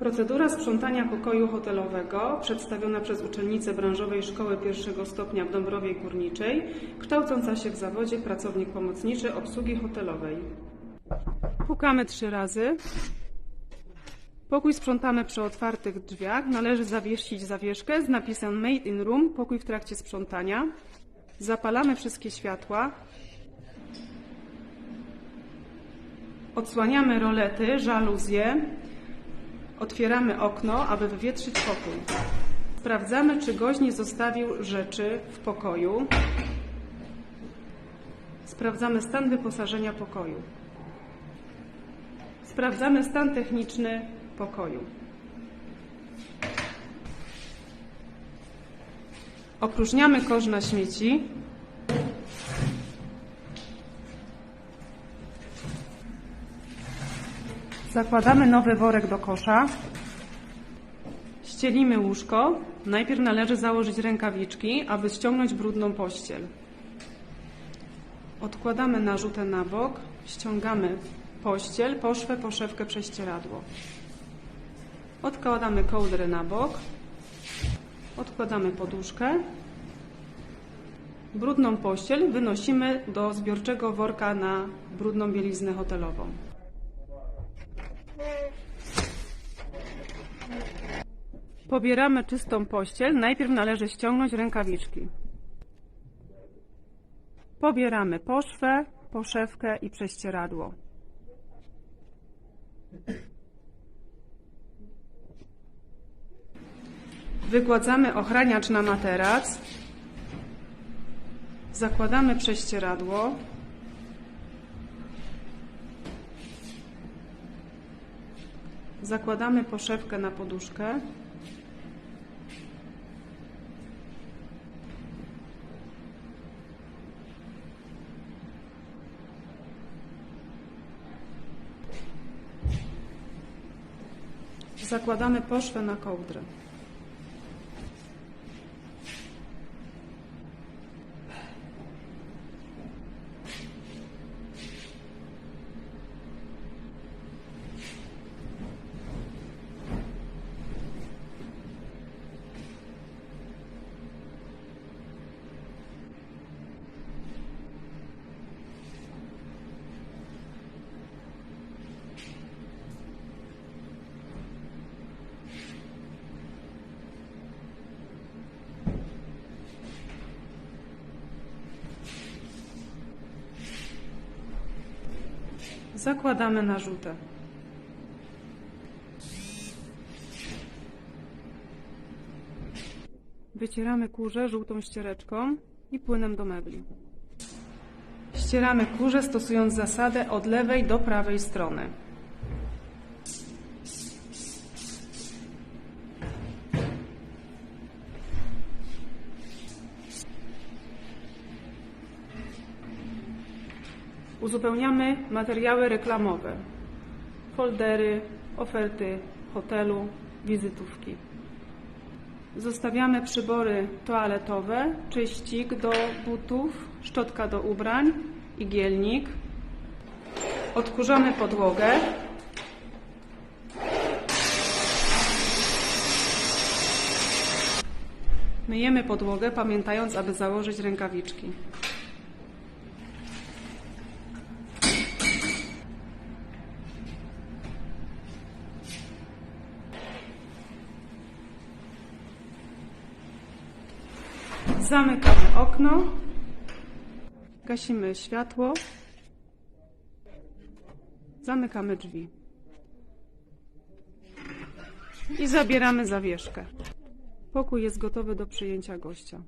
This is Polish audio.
Procedura sprzątania pokoju hotelowego przedstawiona przez uczennicę branżowej Szkoły Pierwszego Stopnia w Dąbrowie Górniczej, kształcąca się w zawodzie pracownik pomocniczy obsługi hotelowej. Pukamy trzy razy. Pokój sprzątamy przy otwartych drzwiach. Należy zawiesić zawieszkę z napisem Made in Room, pokój w trakcie sprzątania. Zapalamy wszystkie światła. Odsłaniamy rolety, żaluzje. Otwieramy okno, aby wywietrzyć pokój. Sprawdzamy, czy gość nie zostawił rzeczy w pokoju. Sprawdzamy stan wyposażenia pokoju. Sprawdzamy stan techniczny pokoju. Opróżniamy kosz na śmieci. Zakładamy nowy worek do kosza. Ścielimy łóżko. Najpierw należy założyć rękawiczki, aby ściągnąć brudną pościel. Odkładamy narzutę na bok, ściągamy pościel, poszwę, poszewkę, prześcieradło. Odkładamy kołdrę na bok, odkładamy poduszkę. Brudną pościel wynosimy do zbiorczego worka na brudną bieliznę hotelową. Pobieramy czystą pościel. Najpierw należy ściągnąć rękawiczki. Pobieramy poszwę, poszewkę i prześcieradło. Wygładzamy ochraniacz na materac. Zakładamy prześcieradło. Zakładamy poszewkę na poduszkę. Zakładamy poszwę na kołdrę. Zakładamy narzutę. Wycieramy kurze żółtą ściereczką i płynem do mebli. Ścieramy kurze stosując zasadę od lewej do prawej strony. Uzupełniamy materiały reklamowe, foldery, oferty hotelu, wizytówki. Zostawiamy przybory toaletowe, czyścik do butów, szczotka do ubrań, igielnik. Odkurzamy podłogę. Myjemy podłogę, pamiętając, aby założyć rękawiczki. Zamykamy okno, gasimy światło, zamykamy drzwi i zabieramy zawieszkę. Pokój jest gotowy do przyjęcia gościa.